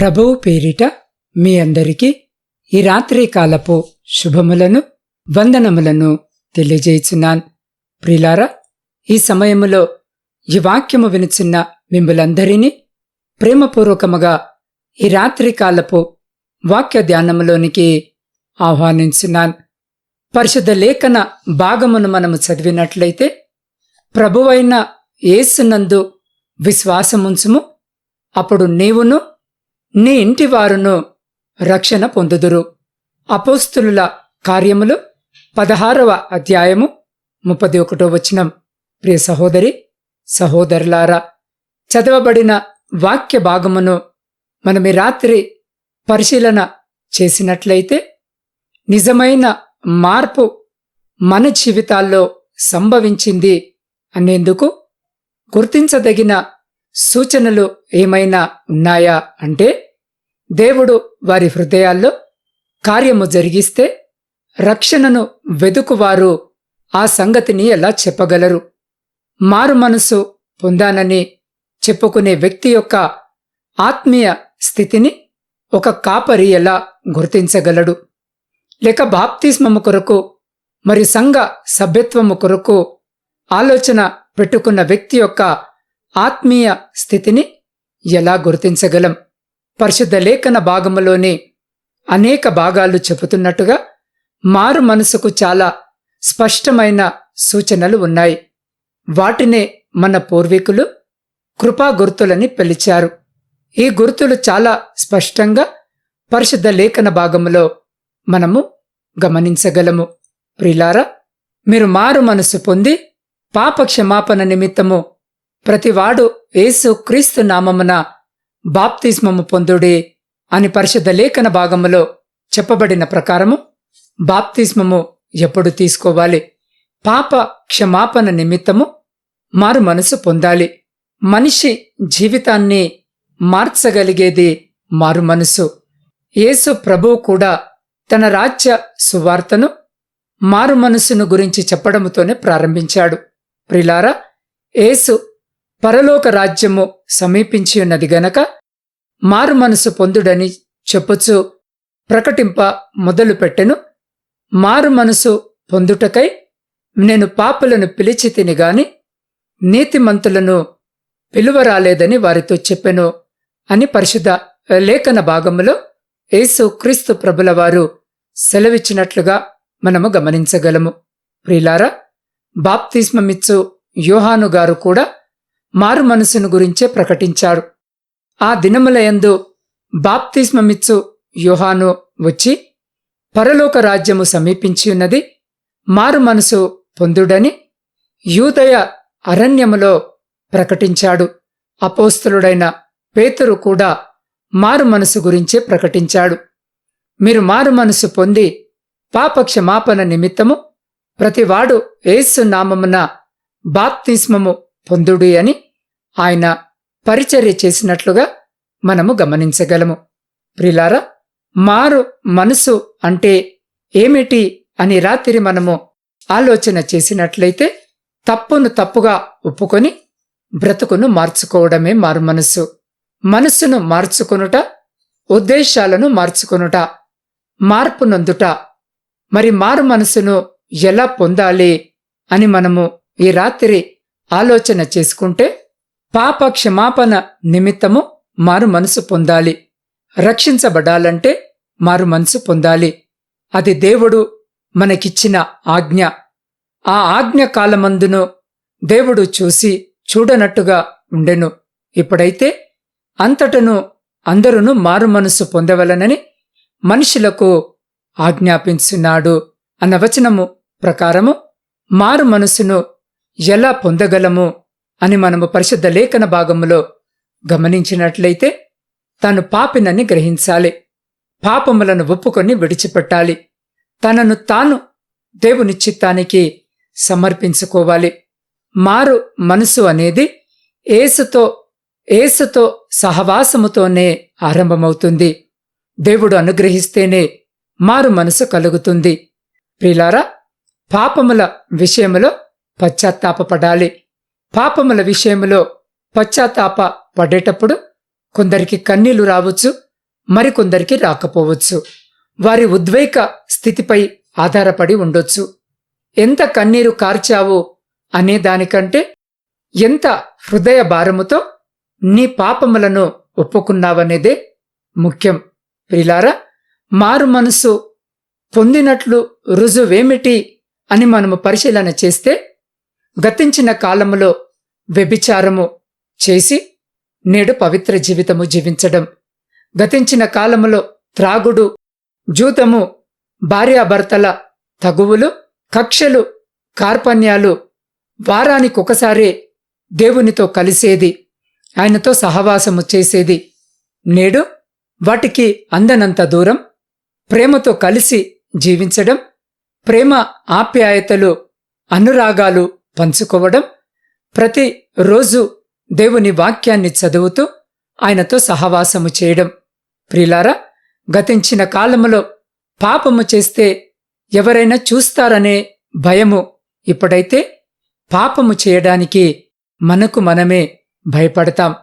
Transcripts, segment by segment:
ప్రభువు పేరిట మీ అందరికీ ఈ రాత్రి కాలపు శుభములను వందనములను తెలియజేయుచున్నాను. ప్రిలారా ఈ సమయములో ఈ వాక్యము వినుచున్న మిమ్ములందరినీ ప్రేమపూర్వకముగా ఈ రాత్రి కాలపు వాక్య ధ్యానములోనికి ఆహ్వానించున్నాను. పరిశుద్ధ లేఖన భాగమును మనము చదివినట్లయితే ప్రభువైన ఏసునందు విశ్వాసముంచుము. అప్పుడు నీవును నీ ఇంటి వారును రక్షణ పొందుదురు. అపోస్తులుల కార్యములు పదహారవ అధ్యాయము ముప్పది ఒకటో వచనం. ప్రియ సహోదరి సహోదరులారా చదవబడిన వాక్య భాగమును మనమి రాత్రి పరిశీలన చేసినట్లయితే నిజమైన మార్పు మన జీవితాల్లో సంభవించింది అనేందుకు గుర్తించదగిన సూచనలు ఏమైనా ఉన్నాయా అంటే దేవుడు వారి హృదయాల్లో కార్యము జరిగిస్తే రక్షణను వెదుకువారు ఆ సంగతిని ఎలా చెప్పగలరు? మారు మనసు పొందానని చెప్పుకునే వ్యక్తి యొక్క ఆత్మీయ స్థితిని ఒక కాపరి ఎలా గుర్తించగలడు? లేక బాప్తిస్మము కొరకు మరి సంఘ సభ్యత్వము కొరకు ఆలోచన పెట్టుకున్న వ్యక్తి యొక్క ఆత్మీయ స్థితిని ఎలా గుర్తించగలం? పరిశుద్ధ లేఖన భాగములోని అనేక భాగాలు చెబుతున్నట్టుగా మారు మనసుకు చాలా స్పష్టమైన సూచనలు ఉన్నాయి. వాటినే మన పూర్వీకులు కృపా గుర్తులని పిలిచారు. ఈ గుర్తులు చాలా స్పష్టంగా పరిశుద్ధ లేఖన భాగములో మనము గమనించగలము. ప్రిలారా మీరు మారు మనసు పొంది పాప క్షమాపణ నిమిత్తము ప్రతివాడు యేసు క్రీస్తు నామమున బాప్తిస్మము పొందుడే అని పరిశుద్ధ లేఖన భాగములో చెప్పబడిన ప్రకారము బాప్తిస్మము ఎప్పుడు తీసుకోవాలి? పాప క్షమాపణ నిమిత్తము మారు మనసు పొందాలి. మనిషి జీవితాన్ని మార్చగలిగేది మారు మనసు. యేసు ప్రభువు కూడా తన రాజ్య సువార్తను మారు మనసును గురించి చెప్పడముతోనే ప్రారంభించాడు. ప్రిలారా యేసు పరలోక రాజ్యము సమీపించి ఉన్నది గనక మారు మనసు పొందుడని చెప్పుచు ప్రకటింప మొదలుపెట్టెను మారు మనసు పొందుటకై నేను పాపులను పిలిచి తిని గాని నీతిమంతులను పిలువరాలేదని వారితో చెప్పెను అని పరిశుద్ధ లేఖన భాగములో యేసు క్రీస్తు ప్రభుల వారు సెలవిచ్చినట్లుగా మనము గమనించగలము. ప్రిలారా బాప్తిస్మమిచ్చు యోహాను గారు కూడా మారు మనసును గురించే ప్రకటించాడు. ఆ దినములయందు బాప్తిస్మమిచ్చు యోహాను వచ్చి పరలోక రాజ్యము సమీపించి ఉన్నది మారు మనసు పొందుడని యూదయ అరణ్యములో ప్రకటించాడు. అపోస్తలుడైన పేతురు కూడా మారు మనసు గురించే ప్రకటించాడు. మీరు మారు మనసు పొంది పాపక్షమాపణ నిమిత్తము ప్రతివాడు ఏసు నామమున బాప్తిస్మము పొందుడి అని ఆయన పరిచర్య చేసినట్లుగా మనము గమనించగలము. ప్రిలారా మారు మనసు అంటే ఏమిటి అని రాత్రి మనము ఆలోచన చేసినట్లయితే తప్పును తప్పుగా ఒప్పుకొని బ్రతుకును మార్చుకోవడమే మారు మనస్సు మనస్సును మార్చుకొనుట ఉద్దేశాలను మార్చుకొనుట మార్పు నొందుట మరి మారు మనసును ఎలా పొందాలి అని మనము ఈ రాత్రి ఆలోచన చేసుకుంటే పాప క్షమాపణ నిమిత్తము మారు మనసు పొందాలి. రక్షించబడాలంటే మారు మనసు పొందాలి. అది దేవుడు మనకిచ్చిన ఆజ్ఞ. ఆ ఆజ్ఞ కాలమందును దేవుడు చూసి చూడనట్టుగా ఉండెను. ఇప్పుడైతే అంతటను అందరును మారు మనసు పొందవలనని మనుషులకు ఆజ్ఞాపించున్నాడు. అన్న వచనము ప్రకారము మారు మనసును ఎలా పొందగలము అని మనము పరిశుద్ధ లేఖన భాగములో గమనించినట్లయితే తాను పాపినని గ్రహించాలి. పాపములను ఒప్పుకొని విడిచిపెట్టాలి. తనను తాను దేవుని చిత్తానికి సమర్పించుకోవాలి. మారు మనసు అనేది ఏసుతో ఏసుతో సహవాసముతోనే ఆరంభమవుతుంది. దేవుడు అనుగ్రహిస్తేనే మారు మనసు కలుగుతుంది. ప్రిలారా పాపముల విషయంలో పశ్చాత్తాపడాలి పాపముల విషయములో పశ్చాత్తాప పడేటప్పుడు కొందరికి కన్నీళ్ళు రావచ్చు మరికొందరికి రాకపోవచ్చు. వారి ఉద్వేక స్థితిపై ఆధారపడి ఉండొచ్చు. ఎంత కన్నీరు కార్చావు అనే దానికంటే ఎంత హృదయ భారముతో నీ పాపములను ఒప్పుకున్నావనేదే ముఖ్యం. ప్రిలారా మారు మనసు పొందినట్లు రుజువేమిటి అని మనము పరిశీలన చేస్తే గతించిన కాలములో వ్యభిచారము చేసి నేడు పవిత్ర జీవితము జీవించడం. గతించిన కాలములో త్రాగుడు జూతము భార్యాభర్తల తగువులు కక్షలు కార్పణ్యాలు వారానికొకసారి దేవునితో కలిసేది ఆయనతో సహవాసము చేసేది. నేడు వాటికి అందనంత దూరం ప్రేమతో కలిసి జీవించడం ప్రేమ ఆప్యాయతలు అనురాగాలు పంచుకోవడం ప్రతి రోజు దేవుని వాక్యాన్ని చదువుతూ ఆయనతో సహవాసము చేయడం. ప్రిలారా గతించిన కాలములో పాపము చేస్తే ఎవరైనా చూస్తారనే భయము ఇప్పుడైతే పాపము చేయడానికి మనకు మనమే భయపడతాం.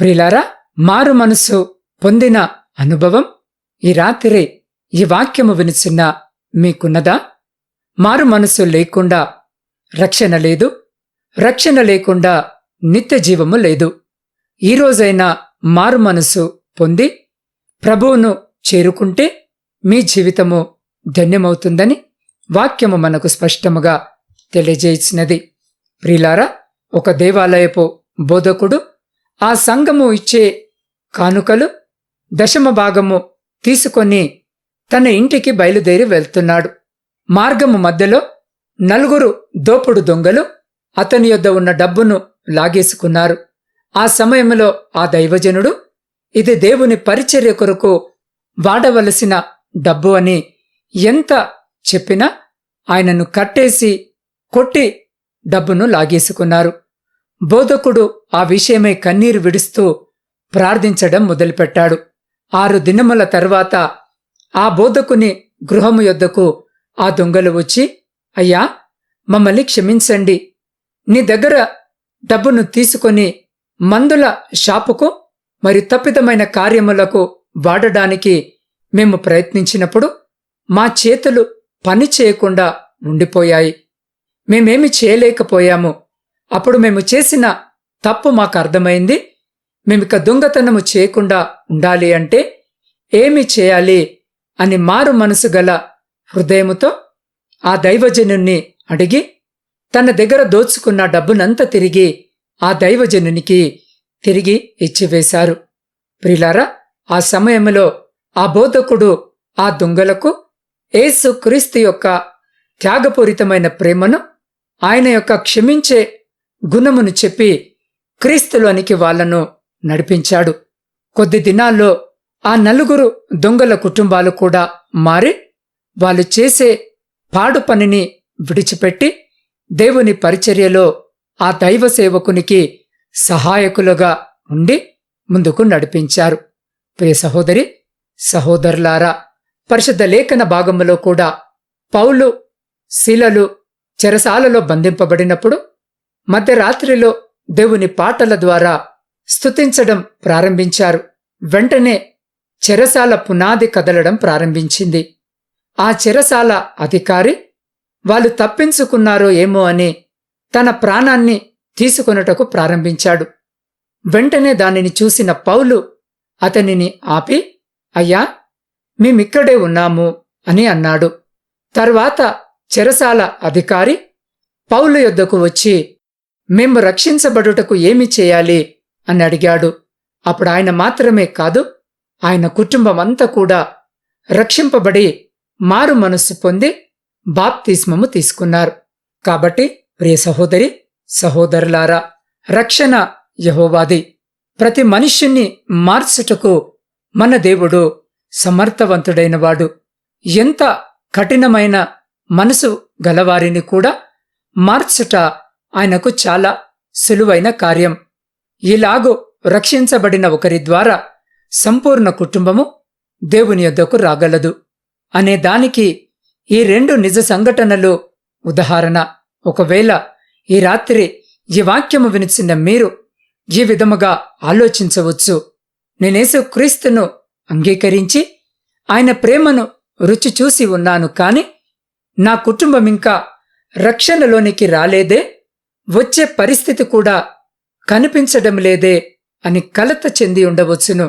ప్రిలారా మారు మనసు పొందిన అనుభవం ఈ రాత్రి ఈ వాక్యము వినిచిన్న మీకున్నదా? మారు మనసు లేకుండా రక్షణ లేదు రక్షణ లేకుండా నిత్య జీవము లేదు. ఈ మారు మనసు పొంది ప్రభువును చేరుకుంటే మీ జీవితము ధన్యమవుతుందని వాక్యము మనకు స్పష్టముగా తెలియజేసినది. ప్రిలారా ఒక దేవాలయపు బోధకుడు ఆ సంఘము ఇచ్చే కానుకలు దశమ భాగము తీసుకొని తన ఇంటికి బయలుదేరి వెళ్తున్నాడు. మార్గము మధ్యలో నలుగురు దోపుడు దొంగలు అతని యొద్ద ఉన్న డబ్బును లాగేసుకున్నారు. ఆ సమయంలో ఆ దైవజనుడు ఇది దేవుని పరిచర్య కొరకు వాడవలసిన డబ్బు అని ఎంత చెప్పినా ఆయనను కట్టేసి కొట్టి డబ్బును లాగేసుకున్నారు. బోధకుడు ఆ విషయమై కన్నీరు విడుస్తూ ప్రార్థించడం మొదలుపెట్టాడు. ఆరు దినముల తర్వాత ఆ బోధకుని గృహము యొద్దకు ఆ దొంగలు వచ్చి అయ్యా మమ్మల్ని క్షమించండి. నీ దగ్గర డబ్బును తీసుకొని మందుల షాపుకు మరి తప్పిదమైన కార్యములకు వాడడానికి మేము ప్రయత్నించినప్పుడు మా చేతులు పని చేయకుండా ఉండిపోయాయి. మేమేమి చేయలేకపోయాము. అప్పుడు మేము చేసిన తప్పు మాకు అర్థమైంది. మేమిక దొంగతనము చేయకుండా ఉండాలి అంటే ఏమి చేయాలి అని మారు మనసు గల హృదయముతో ఆ దైవజనుణ్ణి అడిగి తన దగ్గర దోచుకున్న డబ్బునంతా తిరిగి ఆ దైవజనునికి తిరిగి ఇచ్చివేశారు. ప్రిలారా ఆ సమయంలో ఆ బోధకుడు ఆ దొంగలకు ఏసు క్రీస్తు యొక్క త్యాగపూరితమైన ప్రేమను ఆయన యొక్క క్షమించే గుణమును చెప్పి క్రీస్తులోనికి వాళ్ళను నడిపించాడు. కొద్ది దినాల్లో ఆ నలుగురు దొంగల కుటుంబాలు కూడా మారి వాళ్ళు చేసే పాడు పనిని విడిచిపెట్టి దేవుని పరిచర్యలో ఆ దైవ సేవకునికి సహాయకులుగా ఉండి ముందుకు నడిపించారు. ప్రియ సహోదరి సహోదరులారా పరిశుద్ధ లేఖన భాగములో కూడా పౌలు శిలలు చెరసాలలో బంధింపబడినప్పుడు మధ్యరాత్రిలో దేవుని పాటల ద్వారా స్తుతించడం ప్రారంభించారు. వెంటనే చెరసాల పునాది కదలడం ప్రారంభించింది. ఆ చెరసాల అధికారి వాళ్ళు తప్పించుకున్నారో ఏమో అని తన ప్రాణాన్ని తీసుకొనుటకు ప్రారంభించాడు. వెంటనే దానిని చూసిన పౌలు అతనిని ఆపి అయ్యా మేమిక్కడే ఉన్నాము అని అన్నాడు. తర్వాత చెరసాల అధికారి పౌలు యొద్దకు వచ్చి మేము రక్షించబడుటకు ఏమి చేయాలి? అని అడిగాడు. అప్పుడు ఆయన మాత్రమే కాదు ఆయన కుటుంబమంతా కూడా రక్షింపబడి మారు మనస్సు పొంది బాప్తిస్మము తీసుకున్నారు. కాబట్టి ప్రియ సహోదరి సహోదరులారా రక్షణ యహోవాది. ప్రతి మనుష్యుణ్ణి మార్చుటకు మన దేవుడు సమర్థవంతుడైనవాడు ఎంత కఠినమైన మనసు గలవారిని కూడా మార్చుట ఆయనకు చాలా సులువైన కార్యం. ఇలాగూ రక్షించబడిన ఒకరి ద్వారా సంపూర్ణ కుటుంబము దేవుని యొద్దకు రాగలదు. అనే దానికి ఈ రెండు నిజ సంఘటనలు ఉదాహరణ. ఒకవేళ ఈ రాత్రి ఈ వాక్యము వినిచిన మీరు ఈ విధముగా ఆలోచించవచ్చు. నేనేసు క్రీస్తును అంగీకరించి ఆయన ప్రేమను రుచి చూసి ఉన్నాను కాని నా కుటుంబం ఇంకా రక్షణలోనికి రాలేదే వచ్చే పరిస్థితి కూడా కనిపించడం లేదే అని కలత చెంది ఉండవచ్చును.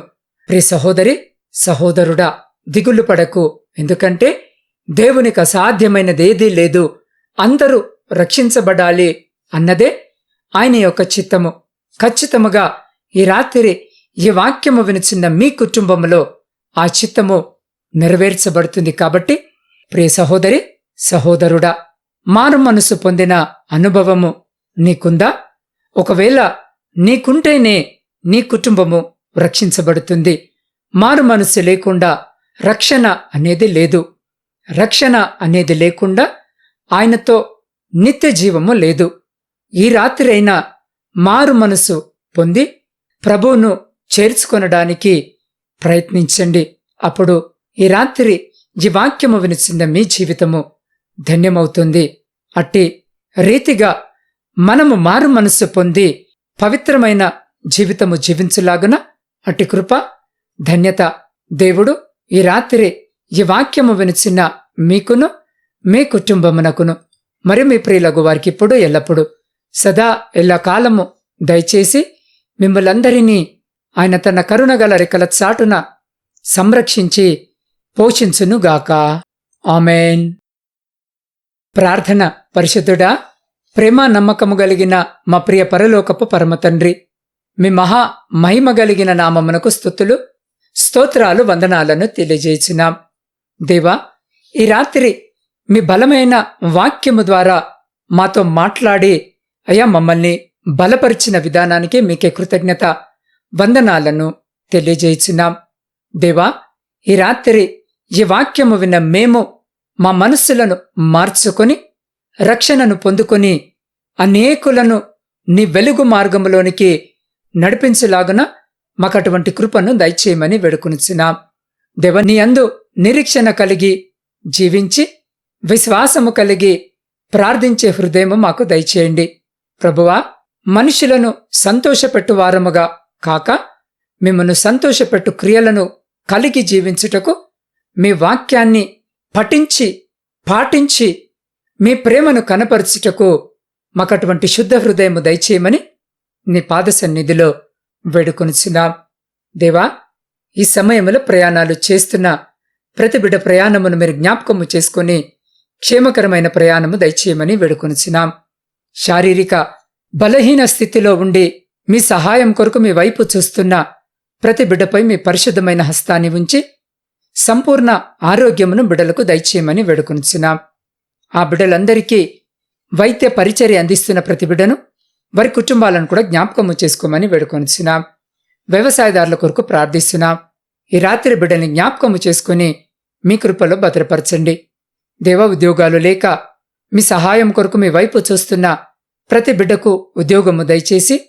ప్రి సహోదరి సహోదరుడా దిగులు పడకు. ఎందుకంటే దేవునికి అసాధ్యమైనదేదీ లేదు. అందరూ రక్షించబడాలి అన్నదే ఆయన యొక్క చిత్తము. ఖచ్చితముగా ఈ రాత్రి ఈ వాక్యము వినిచిన్న మీ కుటుంబంలో ఆ చిత్తము నెరవేర్చబడుతుంది కాబట్టి ప్రియ సహోదరి సహోదరుడా మారు మనసు పొందిన అనుభవము నీకుందా? ఒకవేళ నీకుంటేనే నీ కుటుంబము రక్షించబడుతుంది. మారు మనసు లేకుండా రక్షణ అనేది లేదు. రక్షణ అనేది లేకుండా ఆయనతో నిత్య జీవము లేదు. ఈ రాత్రైనా మారు మనసు పొంది ప్రభువును చేర్చుకొనడానికి ప్రయత్నించండి. అప్పుడు ఈ రాత్రి ఈ వాక్యము వినిచిన మీ జీవితము ధన్యమవుతుంది. అట్టి రీతిగా మనము మారు మనస్సు పొంది పవిత్రమైన జీవితము జీవించులాగున అట్టి కృప ధన్యత దేవుడు ఈ రాత్రి ఈ వాక్యము వినిచిన మీకును మీ కుటుంబమునకును మరి మీ ప్రియులకు వారికి ఇప్పుడు ఎల్లప్పుడు సదా ఎల్లకాలము దయచేసి మిమ్మలందరినీ ఆయన తన కరుణగల రెక్కల చాటున సంరక్షించి పోషించునుగాక. ఆమెన్. ప్రార్థన పరిశుద్ధుడా ప్రేమ నమ్మకము కలిగిన మా ప్రియ పరలోకపు పరమ తండ్రి మీ మహా మహిమ కలిగిన నామమునకు స్థుతులు స్తోత్రాలు వందనాలను తెలియజేసినాం దేవా ఈ రాత్రి మీ బలమైన వాక్యము ద్వారా మాతో మాట్లాడి అయా మమ్మల్ని బలపరిచిన విధానానికి మీకే కృతజ్ఞత వందనాలను తెలియజేసినాం దేవా ఈ రాత్రి ఈ వాక్యము విన్న మేము మా మనస్సులను మార్చుకొని రక్షణను పొందుకొని అనేకులను నీ వెలుగు మార్గంలోనికి నడిపించలాగున మాకటువంటి కృపను దయచేయమని వేడుకొనిచున్నాం. దేవ నీ అందు నిరీక్షణ కలిగి జీవించి విశ్వాసము కలిగి ప్రార్థించే హృదయము మాకు దయచేయండి. ప్రభువా మనుషులను సంతోషపెట్టు వారముగా కాక మిమ్మను సంతోషపెట్టు క్రియలను కలిగి జీవించుటకు మీ వాక్యాన్ని పఠించి పాటించి మీ ప్రేమను కనపరచుటకు మాకటువంటి శుద్ధ హృదయము దయచేయమని నీ పాద సన్నిధిలో వేడుకొనిచున్నాం. దేవా ఈ సమయంలో ప్రయాణాలు చేస్తున్న ప్రతి బిడ్డ ప్రయాణమును మీరు జ్ఞాపకము చేసుకుని క్షేమకరమైన ప్రయాణము దయచేయమని వేడుకొనిచున్నాం. శారీరక బలహీన స్థితిలో ఉండి మీ సహాయం కొరకు మీ వైపు చూస్తున్న ప్రతి బిడ్డపై మీ పరిశుద్ధమైన హస్తాన్ని ఉంచి సంపూర్ణ ఆరోగ్యమును బిడ్డలకు దయచేయమని వేడుకొనిచున్నాం. ఆ బిడ్డలందరికీ వైద్య పరిచర్య అందిస్తున్న ప్రతి బిడ్డను వారి కుటుంబాలను కూడా జ్ఞాపకము చేసుకోమని వేడుకొనిచున్నాం. వ్యవసాయదారుల కొరకు ప్రార్థిస్తున్నాం. ఈ రాత్రి బిడ్డని జ్ఞాపకము చేసుకుని మీ కృపలో భద్రపరచండి. దేవ ఉద్యోగాలు లేక మీ సహాయం కొరకు మీ వైపు చూస్తున్న ప్రతి బిడ్డకు ఉద్యోగము దయచేసి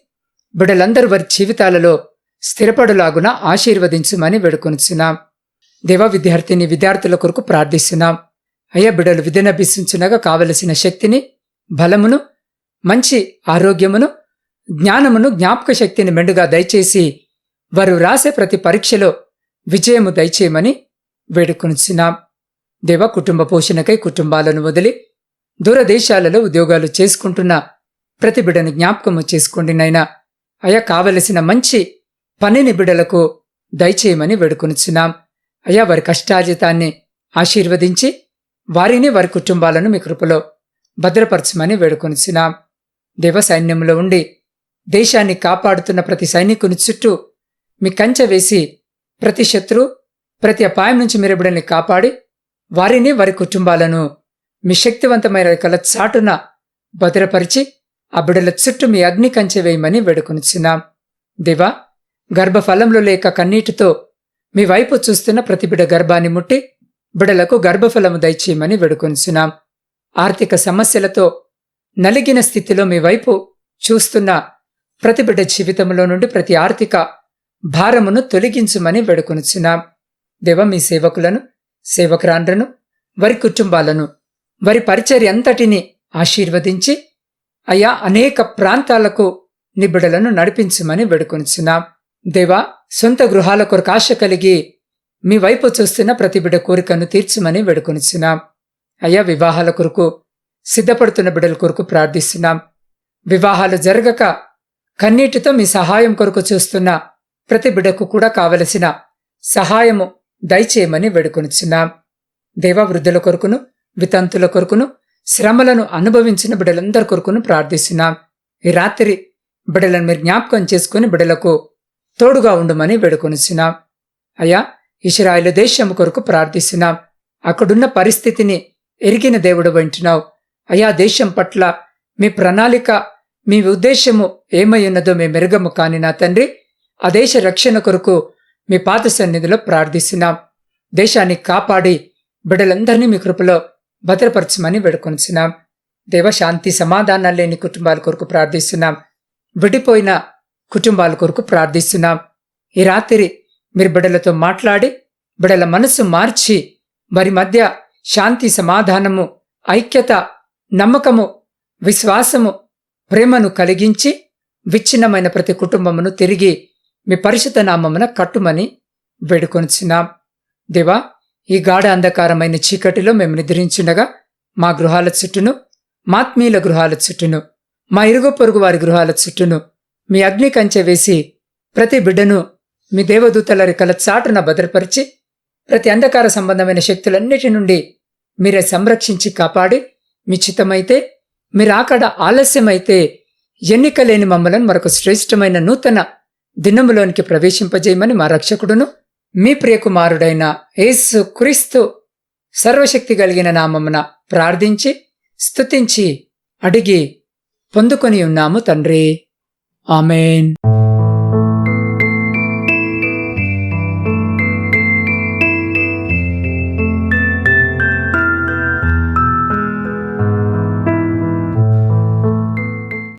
బిడ్డలందరూ వారి జీవితాలలో స్థిరపడులాగున ఆశీర్వదించుమని వేడుకొనిచున్నాం. దేవ విద్యార్థిని విద్యార్థుల కొరకు ప్రార్థిస్తున్నాం. అయ్యా బిడ్డలు విద్యనభ్యసించునగా కావలసిన శక్తిని బలమును మంచి ఆరోగ్యమును జ్ఞానమును జ్ఞాపక శక్తిని మెండుగా దయచేసి వారు రాసే ప్రతి పరీక్షలో విజయము దయచేయమని వేడుకొనిచ్చినాం దేవ కుటుంబ పోషణకై కుటుంబాలను వదిలి దూరదేశాలలో ఉద్యోగాలు చేసుకుంటున్న ప్రతి బిడను జ్ఞాపకము చేసుకోండి నైనా అయా కావలసిన మంచి పనిని బిడలకు దయచేయమని వేడుకొనిచ్చినాం అయా వారి కష్టార్జితాన్ని ఆశీర్వదించి వారిని వారి కుటుంబాలను మీ కృపలో భద్రపరచమని వేడుకొనిచ్చినాం దేవసైన్యంలో ఉండి దేశాన్ని కాపాడుతున్న ప్రతి సైనికుని చుట్టూ మీ కంచె వేసి ప్రతి శత్రు ప్రతి అపాయం నుంచి మీరు బిడ్డల్ని కాపాడి వారిని వారి కుటుంబాలను మీ శక్తివంతమైన కల చాటున భద్రపరిచి ఆ బిడ్డల చుట్టూ మీ అగ్ని కంచె వేయమని వేడుకొనిచున్నాం. దేవా గర్భఫలంలో లేక కన్నీటితో మీ వైపు చూస్తున్న ప్రతి బిడ్డ గర్భాన్ని ముట్టి బిడలకు గర్భఫలము దయచేయమని వేడుకొనిచున్నాం. ఆర్థిక సమస్యలతో నలిగిన స్థితిలో మీ వైపు చూస్తున్న ప్రతి బిడ్డ జీవితంలో నుండి ప్రతి ఆర్థిక భారమును తొలగించుమని వేడుకొనుచున్నాం. దేవ మీ సేవకులను సేవకురాండ్రను వారి కుటుంబాలను వారి పరిచర్య అంతటిని ఆశీర్వదించి అయా అనేక ప్రాంతాలకు నిబిడలను నడిపించమని వేడుకొనిచున్నాం. దేవా సొంత గృహాల కొరకు ఆశ కలిగి మీ వైపు చూస్తున్న ప్రతి బిడ్డ కోరికను తీర్చమని వేడుకొనిచున్నాం. అయ్యా వివాహాల కొరకు సిద్ధపడుతున్న బిడ్డల కొరకు ప్రార్థిస్తున్నాం. వివాహాలు జరగక కన్నీటితో మీ సహాయం కొరకు చూస్తున్న ప్రతి బిడ్డకు కూడా కావలసిన సహాయము దయచేయమని వేడుకొనిచున్నాం. దేవవృద్ధుల కొరకును వితంతుల కొరకును శ్రమలను అనుభవించిన బిడ్డలందరి కొరకును ప్రార్థిస్తున్నాం. ఈ రాత్రి బిడ్డలను మీరు జ్ఞాపకం చేసుకుని బిడ్డలకు తోడుగా ఉండమని వేడుకొనిచున్నాం. అయ్యా ఇస్రాయిల్ దేశం కొరకు ప్రార్థిస్తున్నాం. అక్కడున్న పరిస్థితిని ఎరిగిన దేవుడు వింటున్నావు అయా దేశం పట్ల మీ ప్రణాళిక మీ ఉద్దేశము ఏమై ఉన్నదో మేము మెరుగము కాని నా తండ్రి ఆ దేశ రక్షణ కొరకు మీ పాత సన్నిధిలో ప్రార్థిస్తున్నాం. దేశాన్ని కాపాడి బిడ్డలందరినీ మీ కృపలో భద్రపరచమని వేడుకొనిచున్నాం దేవ శాంతి సమాధానాలు లేని కుటుంబాల కొరకు ప్రార్థిస్తున్నాం. విడిపోయిన కుటుంబాల కొరకు ప్రార్థిస్తున్నాం. ఈ రాత్రి మీరు బిడ్డలతో మాట్లాడి బిడ్డల మనసు మార్చి వారి మధ్య శాంతి సమాధానము ఐక్యత నమ్మకము విశ్వాసము ప్రేమను కలిగించి విచ్ఛిన్నమైన ప్రతి కుటుంబమును తిరిగి మీ పరిశుద్ధ నామమున కట్టుమని వేడుకొనిచున్నాం. దేవా ఈ గాఢ అంధకారమైన చీకటిలో మేము నిద్రించుండగా మా గృహాల చుట్టూను మాత్మీయుల గృహాల చుట్టూను మా ఇరుగు పొరుగు వారి గృహాల చుట్టూను మీ అగ్ని కంచె వేసి ప్రతి బిడ్డను మీ దేవదూతల రెక్కల చాటున భద్రపరిచి ప్రతి అంధకార సంబంధమైన శక్తులన్నిటి నుండి మీరే సంరక్షించి కాపాడి మీ మీరాకడ మీరు ఆలస్యమైతే ఎన్నిక లేని మమ్మలను మరొక శ్రేష్టమైన నూతన దినములోనికి ప్రవేశింపజేయమని మా రక్షకుడును మీ ప్రియకుమారుడైన యేసు క్రీస్తు సర్వశక్తి కలిగిన నామమున ప్రార్థించి స్తుతించి అడిగి పొందుకొని ఉన్నాము తండ్రి. ఆమెన్.